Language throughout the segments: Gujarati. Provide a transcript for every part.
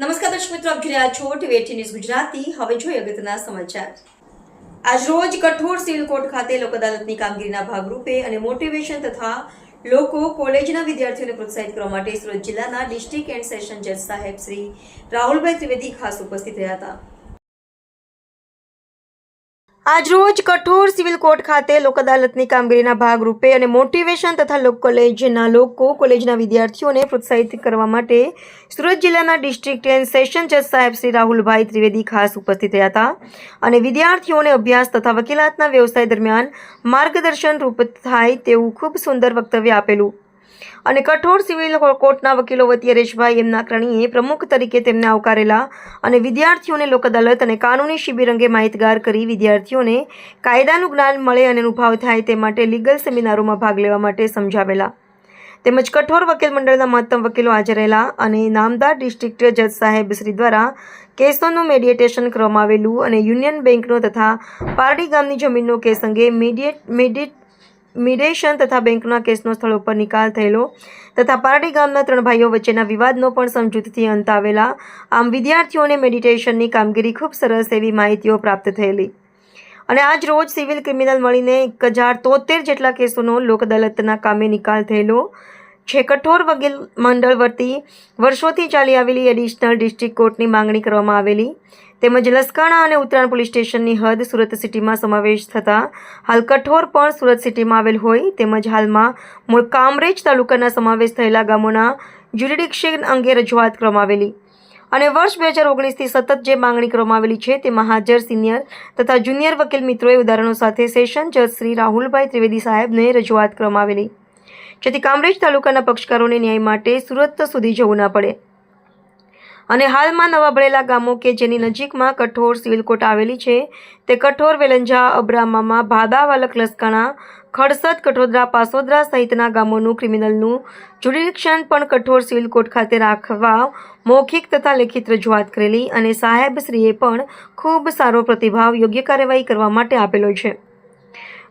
નમસ્કાર દર્શક મિત્રો, આપ જોઈ છો ટીવી ન્યૂઝ ગુજરાતી. હવે જોઈએ અગત્યના સમાચાર. આજરોજ કઠોર સિવિલ કોર્ટ ખાતે લોક અદાલતની કામગીરીના ભાગરૂપે અને મોટિવેશન તથા લોકો કોલેજના વિદ્યાર્થીઓને પ્રોત્સાહિત કરવા માટે સુરત જિલ્લાના ડિસ્ટ્રિક્ટ એન્ડ સેશન જજ સાહેબ શ્રી રાહુલભાઈ ત્રિવેદી ખાસ ઉપસ્થિત રહ્યા હતા. આજરોજ કઠોર સિવિલ કોર્ટ ખાતે લોક અદાલતની કામગીરીના ભાગરૂપે અને મોટિવેશન તથા લોક કોલેજના લોકો, કોલેજના વિદ્યાર્થીઓને પ્રોત્સાહિત કરવા માટે સુરત જિલ્લાના ડિસ્ટ્રિક્ટ એન્ડ સેશન જજ સાહેબ શ્રી રાહુલભાઈ ત્રિવેદી ખાસ ઉપસ્થિત રહ્યા હતા અને વિદ્યાર્થીઓને અભ્યાસ તથા વકીલાતના વ્યવસાય દરમિયાન માર્ગદર્શન રૂપ થાય તેવું ખૂબ સુંદર વક્તવ્ય આપેલું. અને કઠોર સિવિલ કોર્ટના વકીલો વતી હરેશભાઈ એમના કરણીએ પ્રમુખ તરીકે તેમને આવકારેલા અને વિદ્યાર્થીઓને લોકઅદાલત અને કાનૂની શિબિર અંગે માહિતગાર કરી વિદ્યાર્થીઓને કાયદાનું જ્ઞાન મળે અને અનુભવ થાય તે માટે લીગલ સેમિનારોમાં ભાગ લેવા માટે સમજાવેલા. તેમજ કઠોર વકીલ મંડળના મહત્તમ વકીલો હાજર રહેલા અને નામદાર ડિસ્ટ્રિક્ટ જજ સાહેબ શ્રી દ્વારા કેસોનું મેડિએટેશન કરવામાં આવેલું અને યુનિયન બેંકનો તથા પારડી ગામની જમીનનો કેસ અંગે મેડિએટ મેડિએટ મિડેશન તથા બેંકના કેસનો સ્થળ ઉપર નિકાલ થયેલો તથા પારડી ગામના ત્રણ ભાઈઓ વચ્ચેના વિવાદનો પણ સમજૂતીથી અંત આવેલા. આમ વિદ્યાર્થીઓને મેડિટેશનની કામગીરી ખૂબ સરસ એવી માહિતીઓ પ્રાપ્ત થયેલી. અને આજ રોજ સિવિલ ક્રિમિનલ મળીને એક હજાર તોતેર જેટલા કેસોનો લોક અદાલતના કામે નિકાલ થયેલો. છે. કઠોર વકીલ મંડળ વતી વર્ષોથી ચાલી આવેલી એડિશનલ ડિસ્ટ્રિક્ટ કોર્ટની માંગણી કરવામાં આવેલી. તેમજ લસકાણા અને ઉત્તરાયણ પોલીસ સ્ટેશનની હદ સુરત સિટીમાં સમાવેશ થતા હાલ કઠોર પણ સુરત સિટીમાં આવેલ હોય. તેમજ હાલમાં મૂળ કામરેજ તાલુકાના સમાવેશ થયેલા ગામોના જ્યુરિડિક્શન અંગે રજૂઆત કરવામાં આવેલી. અને વર્ષ બે હજાર ઓગણીસથી સતત જે માંગણી કરવામાં આવેલી છે તેમાં હાજર સિનિયર તથા જુનિયર વકીલ મિત્રોએ ઉદાહરણો સાથે સેશન જજ શ્રી રાહુલભાઈ ત્રિવેદી સાહેબને રજૂઆત કરવામાં આવેલી. જેથી કામરેજ તાલુકાના પક્ષકારોને ન્યાય માટે સુરત સુધી જવું ના પડે. અને હાલમાં નવા ભળેલા ગામો કે જેની નજીકમાં કઠોર સિવિલ કોર્ટ આવેલી છે, તે કઠોર વેલંજા, અબ્રામામાં ભાદાવાલક લસકાણા, ખડસદ, કઠોદરા, પાસોદરા સહિતના ગામોનું ક્રિમિનલનું જ્યુડિક્શન પણ કઠોર સિવિલ કોર્ટ ખાતે રાખવા મૌખિક તથા લેખિત રજૂઆત કરેલી અને સાહેબશ્રીએ પણ ખૂબ સારો પ્રતિભાવ, યોગ્ય કાર્યવાહી કરવા માટે આપેલો છે.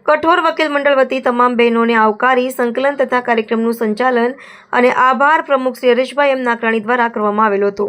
કઠોર વકીલ મંડળ વતી તમામ બહેનોને આવકારી સંકલન તથા કાર્યક્રમનું સંચાલન અને આભાર પ્રમુખ શ્રી હરેશભાઈ એમ નાકરાણી દ્વારા કરવામાં આવેલો હતો.